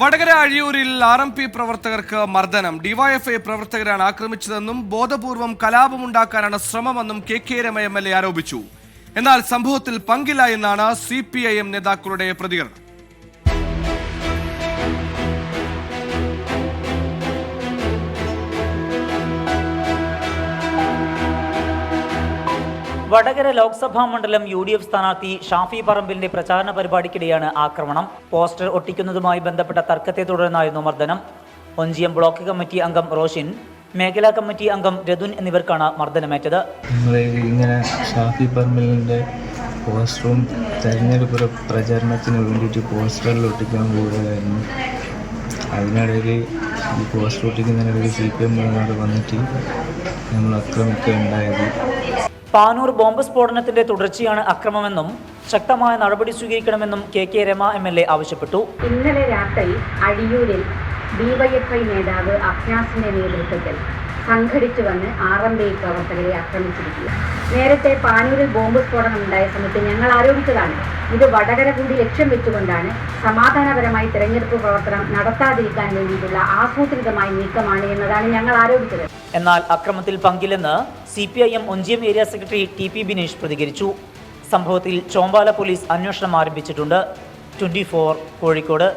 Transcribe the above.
വടകര അഴിയൂരിൽ R M P പ്രവർത്തകർക്ക് മർദ്ദനം. ഡിവൈഎഫ്ഐ പ്രവർത്തകരാണ് ആക്രമിച്ചതെന്നും ബോധപൂർവം കലാപമുണ്ടാക്കാനാണ് ശ്രമമെന്നും K K Rema M L A ആരോപിച്ചു. എന്നാൽ സംഭവത്തിൽ പങ്കില്ല എന്നാണ് സി പി ഐ എം നേതാക്കളുടെ പ്രതികരണം. വടകര ലോക്സഭാ മണ്ഡലം യു ഡി എഫ് സ്ഥാനാർത്ഥി ഷാഫി പറമ്പിലിന്റെ പ്രചാരണ പരിപാടിക്കിടെയാണ് ആക്രമണം. പോസ്റ്റർ ഒട്ടിക്കുന്നതുമായി ബന്ധപ്പെട്ട തർക്കത്തെ തുടർന്നായിരുന്നു മർദ്ദനം. ഒഞ്ചിയം ബ്ലോക്ക് കമ്മിറ്റി അംഗം റോഷിൻ മേഖലാ കമ്മിറ്റി അംഗം രതുൻ എന്നിവർക്കാണ് മർദ്ദനമേറ്റത്. ഇങ്ങനെ ഷാഫി പറമ്പിലിന്റെ പോസ്റ്ററും തെരഞ്ഞെടുപ്പ് പ്ര- പ്രചാരണത്തിന് വേണ്ടിയിട്ട് പോസ്റ്ററിൽ ഒട്ടിക്കാൻ പോവുകയായിരുന്നു. അതിനിടയിൽ ഈ പോസ്റ്റർ ഒട്ടിക്കുന്നതിനിടയിൽ സി പി എം വന്നിട്ട് നമ്മൾ ആക്രമിക്കുകയുണ്ടായത് പാനൂർ ബോംബ് സ്ഫോടനത്തിന്റെ തുടർച്ചയാണ് അക്രമമെന്നും ശക്തമായ നടപടി സ്വീകരിക്കണമെന്നും K K Rema M L A ആവശ്യപ്പെട്ടു. ഇന്നലെ രാത്രി അടിയൂരിൽ ഡിവൈഎഫ്ഐ നേതാവ് അഭ്യാസിന്റെ നേതൃത്വത്തിൽ സംഘടിച്ചു വന്ന് ആർ എം ബി പ്രവർത്തകരെ ആക്രമിച്ചിരിക്കുക നേരത്തെ പാനൂരിൽ ബോംബ് സ്ഫോടനം ഉണ്ടായ സമയത്ത് ഞങ്ങൾ ആരോപിച്ചതാണ്. ഇത് വടകര കൂടി ലക്ഷ്യം വെച്ചുകൊണ്ടാണ് സമാധാനപരമായി തെരഞ്ഞെടുപ്പ് പ്രവർത്തനം നടത്താതിരിക്കാൻ വേണ്ടിയിട്ടുള്ള ആസൂത്രിതമായ നീക്കമാണ് എന്നതാണ് ഞങ്ങൾ ആരോപിച്ചത്. എന്നാൽ അക്രമത്തിൽ പങ്കില്ലെന്ന് C P I M Onchiyam area secretary T P Binesh പ്രതികരിച്ചു. സംഭവത്തിൽ ചോമ്പാല പോലീസ് അന്വേഷണം ആരംഭിച്ചിട്ടുണ്ട്. ട്വന്റി കോഴിക്കോട്.